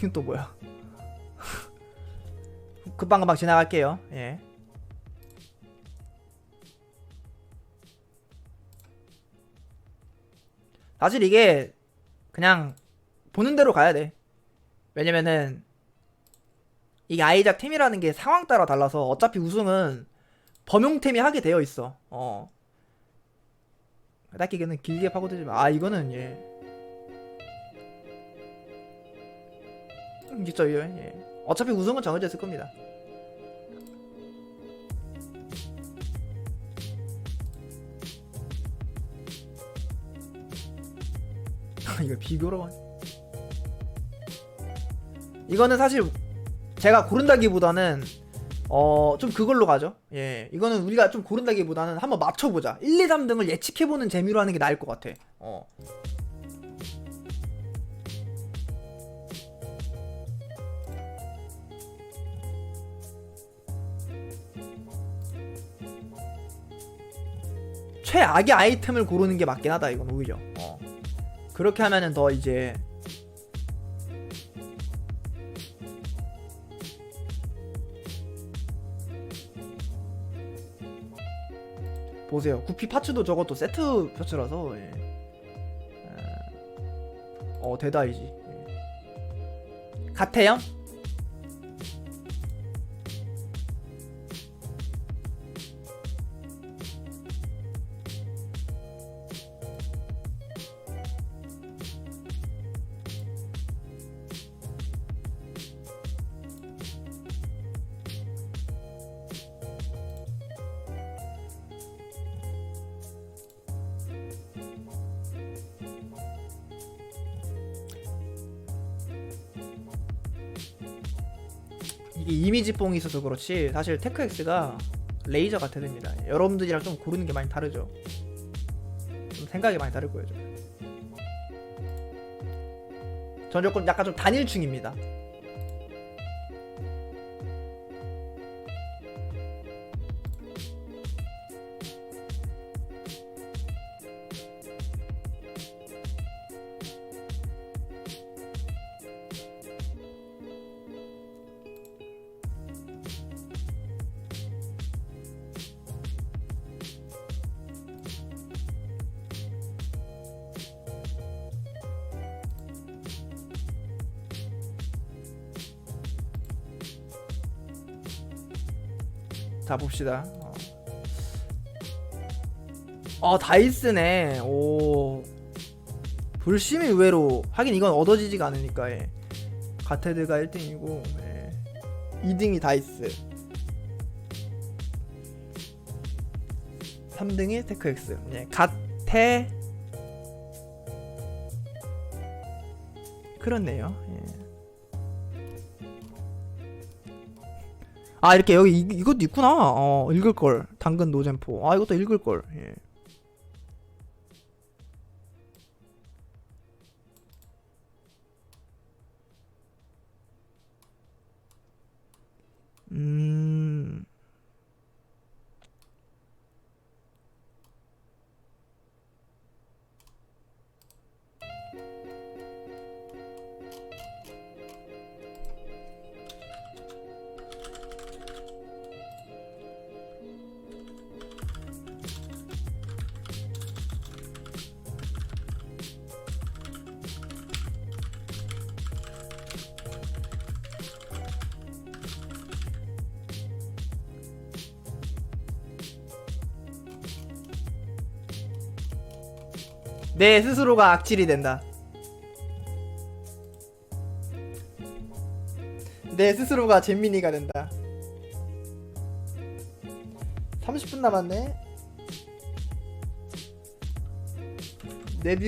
이건 또 뭐야? 금방금방 지나갈게요. 예. 사실 이게 그냥 보는 대로 가야 돼. 왜냐면은 이게 아이작 템이라는 게 상황 따라 달라서 어차피 우승은 범용템이 하게 되어 있어. 어. 딱히 이거는 길게 파고들지 마. 아 이거는 예. 음, 진짜 예. 예. 어차피 우승은 정해져 있을 겁니다. 이거 비교로 만- 이거는 사실 제가 고른다기보다는 어 좀 그걸로 가죠. 예, 이거는 우리가 좀 고른다기보다는 한번 맞춰 보자. 1, 2, 3등을 예측해 보는 재미로 하는 게 나을 것 같아. 어. 최악의 아이템을 고르는 게 맞긴 하다 이건 오히려. 어. 그렇게 하면은 더 이제 보세요. 구피 파츠도 저것도 세트 파츠라서 예. 에, 어 대다이지. 예. 같아요? 이게 이미지 뽕이 있어서 그렇지 사실 테크엑스가 레이저 같아 됩니다. 여러분들이랑 좀 고르는 게 많이 다르죠. 좀 생각이 많이 다를 거예요. 좀. 전 조금 약간 좀 단일충입니다. 자 봅시다. 어, 어 다이스네. 오 불심이 의외로 하긴 이건 얻어지지가 않으니까 예. 가테드가 1등이고 예. 2등이 다이스 3등이 테크엑스 예. 가테 그렇네요 예. 아 이렇게 여기 이, 이것도 있구나. 어 읽을걸. 당근 노잼포. 아 이것도 읽을걸. 예. 내 스스로가 악질이 된다. 내 스스로가 잼민이가 된다. 30분 남았네. 내뷰